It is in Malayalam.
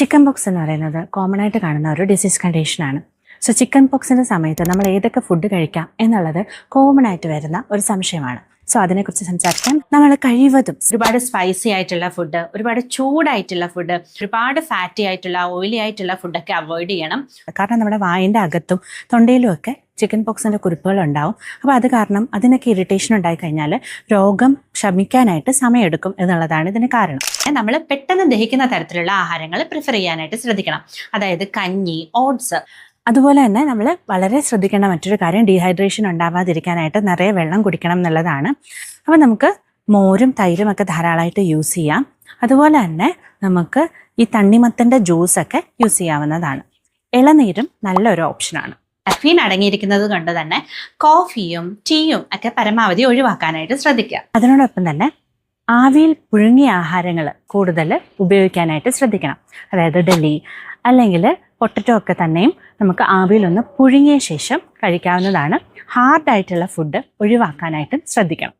ചിക്കൻ പോക്സ് എന്ന് പറയുന്നത് കോമൺ ആയിട്ട് കാണുന്ന ഒരു ഡിസീസ് കണ്ടീഷനാണ് സോ ചിക്കൻ പോക്സിന്റെ സമയത്ത് നമ്മൾ ഏതൊക്കെ ഫുഡ് കഴിക്കാം എന്നുള്ളത് കോമൺ ആയിട്ട് വരുന്ന ഒരു സംശയമാണ്. സോ അതിനെക്കുറിച്ച് സംസാരിക്കാൻ നമ്മൾ കഴിവതും ഒരുപാട് സ്പൈസി ആയിട്ടുള്ള ഫുഡ് ഒരുപാട് ചൂടായിട്ടുള്ള ഫുഡ് ഒരുപാട് ഫാറ്റി ആയിട്ടുള്ള ഓയിലി ആയിട്ടുള്ള ഫുഡൊക്കെ അവോയ്ഡ് ചെയ്യണം. കാരണം നമ്മുടെ വായിന്റെ അകത്തും തൊണ്ടയിലും ഒക്കെ ചിക്കൻ പോക്സിന്റെ കുരുപ്പുകൾ ഉണ്ടാവും അപ്പോൾ അത് കാരണം അതിനൊക്കെ ഇറിറ്റേഷൻ ഉണ്ടായി കഴിഞ്ഞാൽ രോഗം ശമിക്കാനായിട്ട് സമയമെടുക്കും എന്നുള്ളതാണ് ഇതിന് കാരണം. നമ്മൾ പെട്ടെന്ന് ദഹിക്കുന്ന തരത്തിലുള്ള ആഹാരങ്ങൾ പ്രിഫർ ചെയ്യാനായിട്ട് ശ്രദ്ധിക്കണം. അതായത് കഞ്ഞി ഓട്സ് അതുപോലെ തന്നെ നമ്മൾ വളരെ ശ്രദ്ധിക്കേണ്ട മറ്റൊരു കാര്യം ഡീഹൈഡ്രേഷൻ ഉണ്ടാവാതിരിക്കാനായിട്ട് നിറയെ വെള്ളം കുടിക്കണം എന്നുള്ളതാണ്. അപ്പോൾ നമുക്ക് മോരും തൈരും ഒക്കെ ധാരാളമായിട്ട് യൂസ് ചെയ്യാം. അതുപോലെ തന്നെ നമുക്ക് ഈ തണ്ണിമത്തന്റെ ജ്യൂസൊക്കെ യൂസ് ചെയ്യാവുന്നതാണ്. ഇളനീരും നല്ലൊരു ഓപ്ഷനാണ് കഫീൻ അടങ്ങിയിരിക്കുന്നത് കൊണ്ട് തന്നെ കോഫിയും ടീയും ഒക്കെ പരമാവധി ഒഴിവാക്കാനായിട്ട് ശ്രദ്ധിക്കുക. അതിനോടൊപ്പം തന്നെ ആവിയിൽ പുഴുങ്ങിയ ആഹാരങ്ങൾ കൂടുതൽ ഉപയോഗിക്കാനായിട്ട് ശ്രദ്ധിക്കണം. അതായത് ഡൽഹി അല്ലെങ്കിൽ പൊട്ടറ്റോ ഒക്കെ തന്നെയും നമുക്ക് ആവിയിലൊന്ന് പുഴുങ്ങിയ ശേഷം കഴിക്കാവുന്നതാണ്. ഹാർഡായിട്ടുള്ള ഫുഡ് ഒഴിവാക്കാനായിട്ടും ശ്രദ്ധിക്കണം.